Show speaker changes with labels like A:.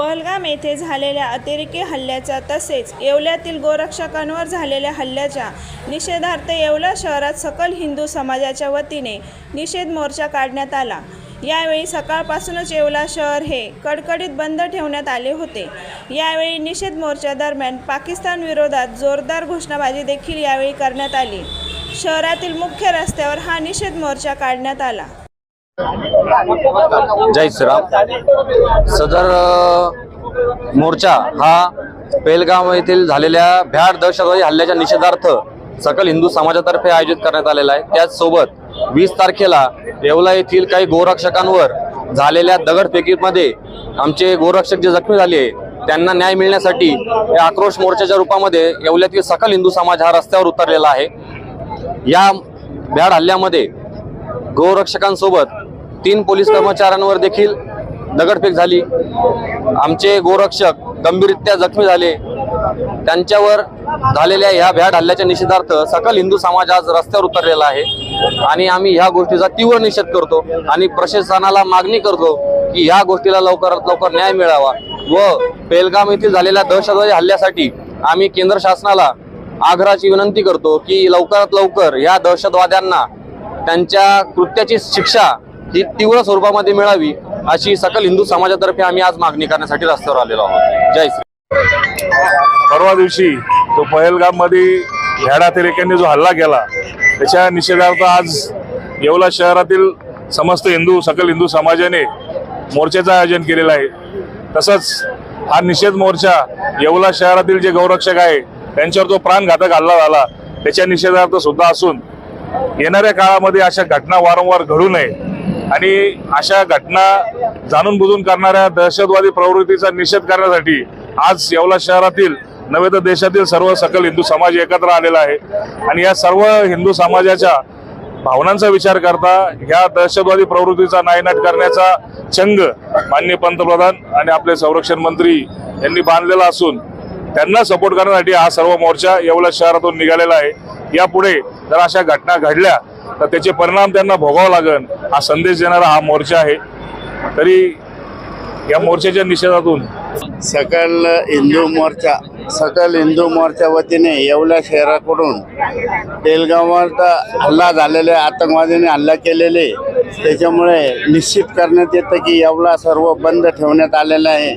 A: पहलगाम येथे झालेल्या अतिरेकी हल्ल्याचा तसेच येवल्यातील गोरक्षकांवर झालेल्या हल्ल्याच्या निषेधार्थ येवला शहरात सकल हिंदू समाजाच्या वतीने निषेध मोर्चा काढण्यात आला. यावेळी सकाळपासूनच येवला शहर हे कडकडीत बंद ठेवण्यात आले होते. यावेळी निषेध मोर्चा दरम्यान पाकिस्तान विरोधात जोरदार घोषणाबाजी देखील यावेळी करण्यात आली. शहरातील मुख्य रस्त्यावर हा निषेध मोर्चा काढण्यात आला.
B: जय श्रीराम. सदर मोर्चा हा पेलगाव येथील झालेल्या भ्याड दहशतवादी हल्ल्याच्या निषेधार्थ सकल हिंदू समाजातर्फे आयोजित करण्यात आलेला आहे. त्याचसोबत वीस तारखेला येवला येथील काही गोरक्षकांवर झालेल्या दगडफेकीमध्ये आमचे गोरक्षक जे जखमी झाले त्यांना न्याय मिळण्यासाठी या आक्रोश मोर्चाच्या रूपामध्ये येवल्यातील सकल हिंदू समाज हा रस्त्यावर उतरलेला आहे. या भ्याड हल्ल्यामध्ये गोरक्षकांसोबत तीन पोलीस कर्मचाऱ्यांवर देखील दगडफेक झाली. आमचे गोरक्षक गंभीररित्या जखमी झाले. त्यांच्यावर झालेल्या ह्या भ्याड हल्ल्याच्या निषेधार्थ सकल हिंदू समाज आज रस्त्यावर उतरलेला आहे. आणि आम्ही ह्या गोष्टीचा तीव्र निषेध करतो आणि प्रशासनाला मागणी करतो की ह्या गोष्टीला लवकरात लवकर न्याय मिळावा व पेलगाम येथील झालेल्या दहशतवादी हल्ल्यासाठी आम्ही केंद्र शासनाला आग्रहाची विनंती करतो की लवकरात लवकर या दहशतवाद्यांना त्यांच्या कृत्याची शिक्षा ही तीव्र स्वरूपामध्ये मिळावी अशी सकल हिंदू समाजातर्फे आम्ही आज मागणी करण्यासाठी रस्त्यावर आलेलो आहोत. जय श्री
C: परवा दिवशी तो पहलगाममध्ये ह्याडा अतिरेक्यांनी जो हल्ला केला त्याच्या निषेधार्थ आज येवला शहरातील समस्त हिंदू सकल हिंदू समाजाने मोर्चाचं आयोजन केलेलं आहे. तसंच हा निषेध मोर्चा येवला शहरातील जे गौरक्षक आहे त्यांच्यावर जो प्राणघातक हल्ला झाला. त्याच्या निषेधार्थ सुद्धा असून येणाऱ्या काळामध्ये अशा घटना वारंवार घडू नये आणि अशा घटना जाणून बुजून करणाऱ्या दहशतवादी प्रवृत्तीचा निषेध करण्यासाठी आज येवला शहरातील नव्हे तर देशातील सर्व सकल हिंदू समाज एकत्र आलेला आहे. आणि या सर्व हिंदू समाजाच्या भावनांचा विचार करता ह्या दहशतवादी प्रवृत्तीचा नायनाट करण्याचा चंग माननीय पंतप्रधान आणि आपले संरक्षण मंत्री यांनी बांधलेला असून त्यांना सपोर्ट करण्यासाठी हा सर्व मोर्चा येवला शहरातून निघालेला आहे. यापुढे जर अशा घटना घडल्या तर त्याचे परिणाम त्यांना भोगावं लागेल हा संदेश देणारा हा मोर्चा आहे. तरी या मोर्चाच्या निषेधातून
D: सकल हिंदू मोर्चा सकल हिंदू मोर्चा वतीने येवला शहराकडून बेलगावात हल्ला झालेले आतंकवादीने हल्ला केलेले त्याच्यामुळे निश्चित करण्यात येतं की येवला सर्व बंद ठेवण्यात आलेलं आहे.